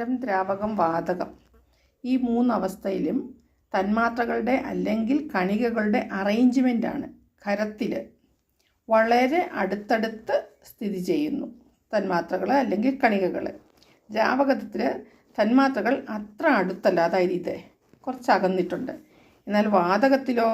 ഖരം ദ്രാവകം വാതകം. ഈ മൂന്നവസ്ഥയിലും തന്മാത്രകളുടെ അല്ലെങ്കിൽ കണികകളുടെ അറേഞ്ച്മെന്റാണ് ഖരത്തിൽ വളരെ അടുത്തടുത്ത് സ്ഥിതി ചെയ്യുന്നു. തന്മാത്രകൾ അല്ലെങ്കിൽ കണികകൾ ദ്രാവകത്തിൽ തന്മാത്രകൾ അത്ര അടുത്തല്ല. അതായത് ഇത് കുറച്ച് അകന്നിട്ടുണ്ട് എന്നാൽ വാതകത്തിലോ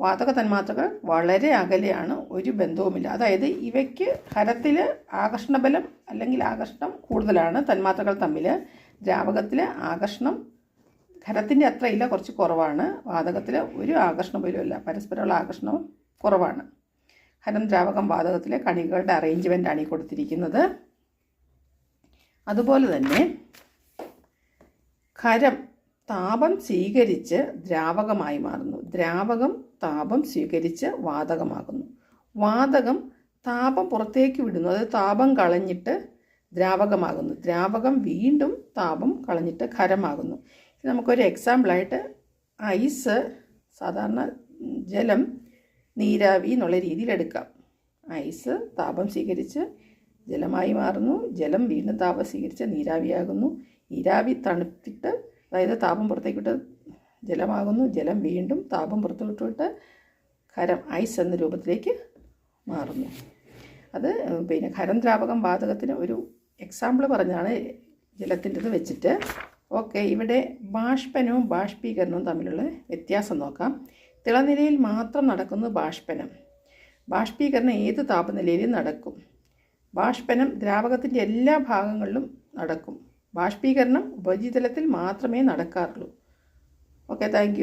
വാതക തന്മാത്രകൾ വളരെ അകലെയാണ് ഒരു ബന്ധവുമില്ല. അതായത് ഇവയ്ക്ക് ഹരത്തിൽ ആകർഷണബലം അല്ലെങ്കിൽ ആകർഷണം കൂടുതലാണ് തന്മാത്രകൾ തമ്മിൽ ദ്രാവകത്തിൽ ആകർഷണം ഖരത്തിന്റെ അത്ര ഇല്ല കുറച്ച് കുറവാണ്. വാതകത്തിൽ ഒരു ആകർഷണം പോലും ഇല്ല പരസ്പരമുള്ള ആകർഷണം കുറവാണ്. ഖരം ദ്രാവകം വാതകത്തിലെ കണികകളുടെ അറേഞ്ച്മെന്റാണ് ഈ കൊടുത്തിരിക്കുന്നത്. അതുപോലെ തന്നെ ഖരം താപം സ്വീകരിച്ച് ദ്രാവകമായി മാറുന്നു. ദ്രാവകം താപം സ്വീകരിച്ച് വാതകമാകുന്നു. വാതകം താപം പുറത്തേക്ക് വിടുന്നു. അതായത് താപം കളഞ്ഞിട്ട് ദ്രാവകമാകുന്നു. ദ്രാവകം വീണ്ടും താപം കളഞ്ഞിട്ട് ഖരമാകുന്നു. നമുക്കൊരു എക്സാമ്പിളായിട്ട് ഐസ് സാധാരണ ജലം നീരാവി എന്നുള്ള രീതിയിൽ എടുക്കാം. ഐസ് താപം സ്വീകരിച്ച് ജലമായി മാറുന്നു. ജലം വീണ്ടും താപം സ്വീകരിച്ച് നീരാവിയാകുന്നു. നീരാവി തണുത്തിട്ട് അതായത് താപം പുറത്തേക്ക് വിട്ട് ജലമാകുന്നു. ജലം വീണ്ടും താപം പുറത്തു വിട്ടുവിട്ട് ഖരം ഐസ് എന്ന രൂപത്തിലേക്ക് മാറുന്നു. അത് പിന്നെ ഖരം ദ്രാവകം വാതകത്തിന് ഒരു എക്സാമ്പിൾ പറഞ്ഞാണ് ജലത്തിന്റെത് വെച്ചിട്ട്. ഓക്കെ ഇവിടെ ബാഷ്പനവും ബാഷ്പീകരണവും തമ്മിലുള്ള വ്യത്യാസം നോക്കാം. തിളനിലയിൽ മാത്രം നടക്കുന്നു ബാഷ്പനം. ബാഷ്പീകരണം ഏത് താപനിലയിലും നടക്കും. ബാഷ്പനം ദ്രാവകത്തിന്റെ എല്ലാ ഭാഗങ്ങളിലും നടക്കും. ബാഷ്പീകരണം ഉപരിതലത്തിൽ മാത്രമേ നടക്കാറുള്ളൂ. Okay thank